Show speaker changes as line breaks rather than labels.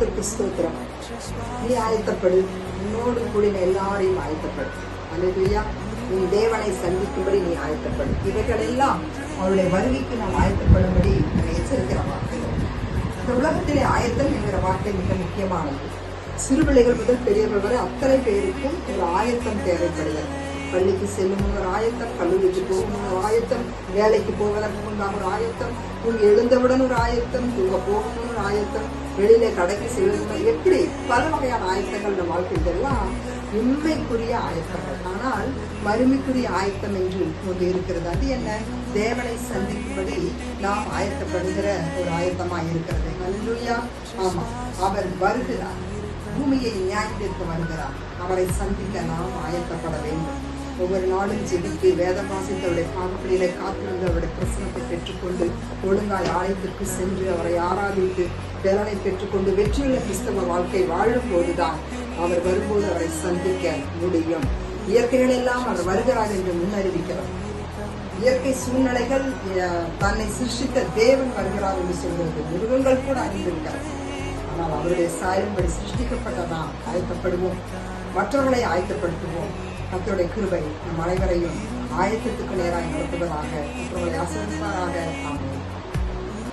கத்திற்கு ஸ்தோத்திரம் நீ ஆயத்தப்படு. உன்னோடு கூடின எல்லாரையும் ஆயத்தப்படு. அல்லேலூயா. நீ தேவனை சந்திக்கும்படி நீ ஆயத்தப்படு. இவைகளெல்லாம் அவருடைய வருகைக்கு நாம் ஆயத்தப்படும்படி எச்சரிக்கிற வார்த்தைகள் இந்த உலகத்திலே ஆயத்தம் என்கிற வார்த்தை மிக முக்கியமானது. சிறு பிள்ளைகள் முதல் பெரியவர்கள் வரை அத்தனை பேருக்கும் ஒரு ஆயத்தம் தேவைப்படுகிறது. பள்ளிக்கு செல்லும் ஒரு ஆயத்தம் கல்லூரிக்கு போகும் ஒரு ஆயத்தம் வேலைக்கு போவதற்கு முன்பாக ஒரு ஆயத்தம் தூங்கி எழுந்தவுடன் ஒரு ஆயத்தம் தூங்க போகணும் ஒரு ஆயத்தம் வெளியில கடைக்கு செல்வது எப்படி பல வகையான ஆயத்தங்கள் நம்ம வாழ்க்கையில் எல்லாம் உண்மைக்குரிய ஆயத்தங்கள். ஆனால் மறுமைக்குரிய ஆயத்தம் என்று ஒன்று இருக்கிறது. அது என்ன? தேவனை சந்திக்கும்படி நாம் ஆயத்தப்படுகிற ஒரு ஆயத்தமாக இருக்கிறது. அல்லேலூயா ஆமா. அவர் வருகிறார். பூமியை நியாயத்திற்கு வருகிறார். அவரை சந்திக்க நாம் ஆயத்தப்பட வேண்டும். ஒவ்வொரு நாளும் ஜெபித்து வேதம் வாசித்தவருடைய பாகப்படியில காத்திருந்து அவருடைய பிரசனத்தை பெற்றுக்கொண்டு ஒழுங்காய் ஆலயத்திற்கு சென்று அவரை ஆராதித்து பலனை பெற்றுக்கொண்டு வெற்றியுள்ள கிறிஸ்தவ வாழ்க்கை வாழும் போதுதான் அவர் வரும்போது அவரை சந்திக்க முடியும். இயற்கைகள் எல்லாம் அவர் வருகிறார் என்று முன்னறிவிக்கிறார் இயற்கை சூழ்நிலைகள் தன்னை சிருஷ்டித்த தேவன் வருகிறார் என்று சொல்கிறது. மிருகங்கள் கூட அறிந்திருக்கிறது ஆனால் அவருடைய சாயம்படி சிருஷ்டிக்கப்பட்டதான் ஆயத்தப்படுவோம். மற்றவர்களை ஆயத்தப்படுத்துவோம். கத்தோடைய கிருபை நம் அனைவரையும் ஆயத்தத்துக்கு நேராக நடத்துவதாக மற்றவர்களை ஆசிரியப்பாராக ஆகும்